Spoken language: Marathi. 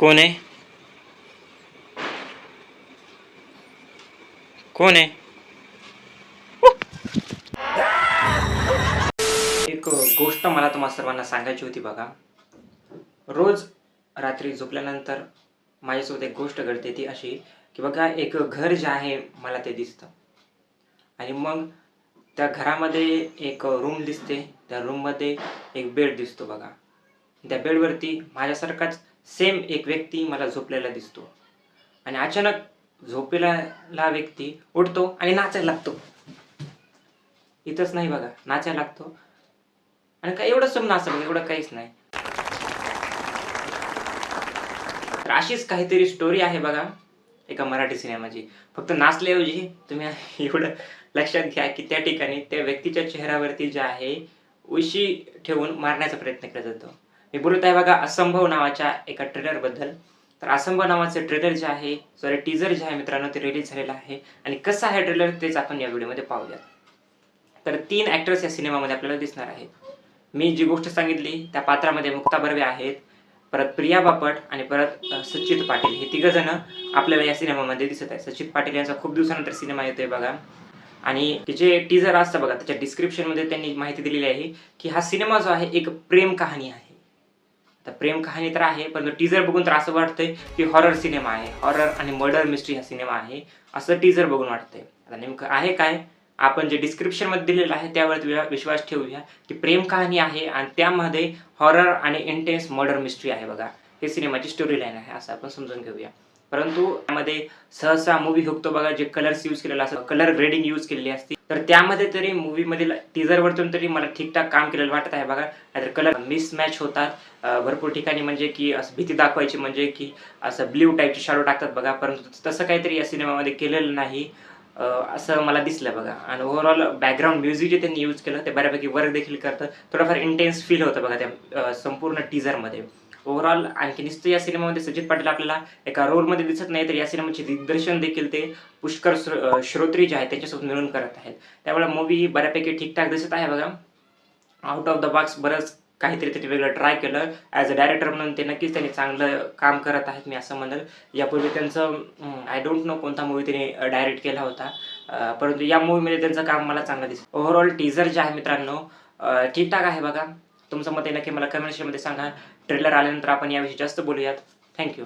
कोण आहे? कोण आहे? एक गोष्ट मला तुम्हाला सर्वांना सांगायची होती बघा. रोज रात्री झोपल्यानंतर माझ्यासोबत एक गोष्ट घडते ती अशी की बघा एक घर जे आहे मला ते दिसतं. आणि मग त्या घरामध्ये एक रूम दिसते. त्या रूममध्ये एक बेड दिसतो बघा. त्या बेडवरती माझ्यासारखाच सेम एक व्यक्ती मला झोपलेला दिसतो. आणि अचानक झोपलेला व्यक्ती उठतो आणि नाचायला लागतो. इथंच नाही बघा नाचायला लागतो. आणि काय एवढं सम नाच एवढं काहीच नाही. तर अशीच काहीतरी स्टोरी आहे बघा एका मराठी सिनेमाची. फक्त नाचल्याऐवजी तुम्ही एवढं लक्षात घ्या की त्या ठिकाणी त्या व्यक्तीच्या चेहऱ्यावरती जे आहे उशी ठेवून मारण्याचा प्रयत्न केला जातो. मी बोलत आहे बघा असंभव नावाच्या एका ट्रेलरबद्दल तर असंभव नावाचं ट्रेलर जे आहे सॉरी टीजर जे आहे मित्रांनो ते रिलीज झालेलं आहे. आणि कसं आहे ट्रेलर तेच आपण या व्हिडिओमध्ये पाहूया तर तीन ॲक्टर्स या सिनेमामध्ये आपल्याला दिसणार आहेत. मी जी गोष्ट सांगितली त्या पात्रामध्ये मुक्ता बर्वे आहेत परत प्रिया बापट आणि परत सचित पाटील. हे तिघ जण आपल्याला या सिनेमामध्ये दिसत आहे सचित पाटील यांचा खूप दिवसानंतर सिनेमा येतोय बघा. आणि जे टीजर असतं बघा त्याच्या डिस्क्रिप्शनमध्ये त्यांनी माहिती दिलेली आहे की हा सिनेमा जो आहे एक प्रेम कहाणी आहे. तर प्रेम कहाणी तर आहे पण टीजर बघून तर असं वाटतंय की हॉरर सिनेमा आहे. हॉरर आणि मर्डर मिस्ट्री हा सिनेमा आहे. असं टीजर बघून वाटतंय. आता नेमकं आहे काय? आपण जे डिस्क्रिप्शनमध्ये दिलेलं आहे त्यावर विश्वास ठेवूया की प्रेम कहाणी आहे आणि त्यामध्ये हॉरर आणि इंटेन्स मर्डर मिस्ट्री आहे बघा. हे सिनेमाची स्टोरी लाईन आहे असं आपण समजून घेऊया. परंतु त्यामध्ये सहसा मूवी बघतो बघा जे कलर्स यूज केलेला असतो कलर ग्रेडिंग यूज केलेली असते. तर त्यामध्ये तरी मूवीमधील टीजरवरतून तरी मला ठीकठाक काम केलेलं वाटत आहे बघा. नाहीतर कलर मिसमॅच होतात. भरपूर ठिकाणी म्हणजे की असं भीती दाखवायची म्हणजे की असं ब्ल्यू टाईपचे शाडो टाकतात बघा. परंतु तसं काहीतरी या सिनेमामध्ये केलेलं नाही. असं मला दिसलं बघा. आणि ओव्हरऑल बॅकग्राऊंड म्युझिक जे त्यांनी यूज केलं ते बऱ्यापैकी वर्क देखील करतं. थोडंफार इंटेन्स फील होतं बघा त्या संपूर्ण टीजरमध्ये ओव्हरऑल आणखी नुसतं या सिनेमामध्ये सजित पाटील आपल्याला एका रोलमध्ये दिसत नाही तर या सिनेमाचे दिग्दर्शन देखील ते पुष्कर श्रो- श्रोत्री जे आहेत त्याच्यासोबत मिळून करत आहेत. त्यामुळे मूवी बऱ्यापैकी ठीकठाक दिसत आहे बघा. आउट ऑफ द बॉक्स बरंच काहीतरी त्यांनी वेगळं ट्राय केलं. ॲज अ डायरेक्टर म्हणून ते नक्कीच त्यांनी चांगलं काम करत आहेत मी असं म्हणेल. यापूर्वी त्यांचं आय डोंट नो कोणता मूवी त्यांनी डायरेक्ट केला होता. परंतु या मूवीमध्ये त्यांचं काम मला चांगलं दिसतं ओव्हरऑल टीजर जे आहे मित्रांनो ठीकठाक आहे बघा. तुमचं मत आहे नक्की मला कमेंटमध्ये सांगा. ट्रेलर आल्यानंतर आपण याविषयी जास्त बोलूयात. थँक्यू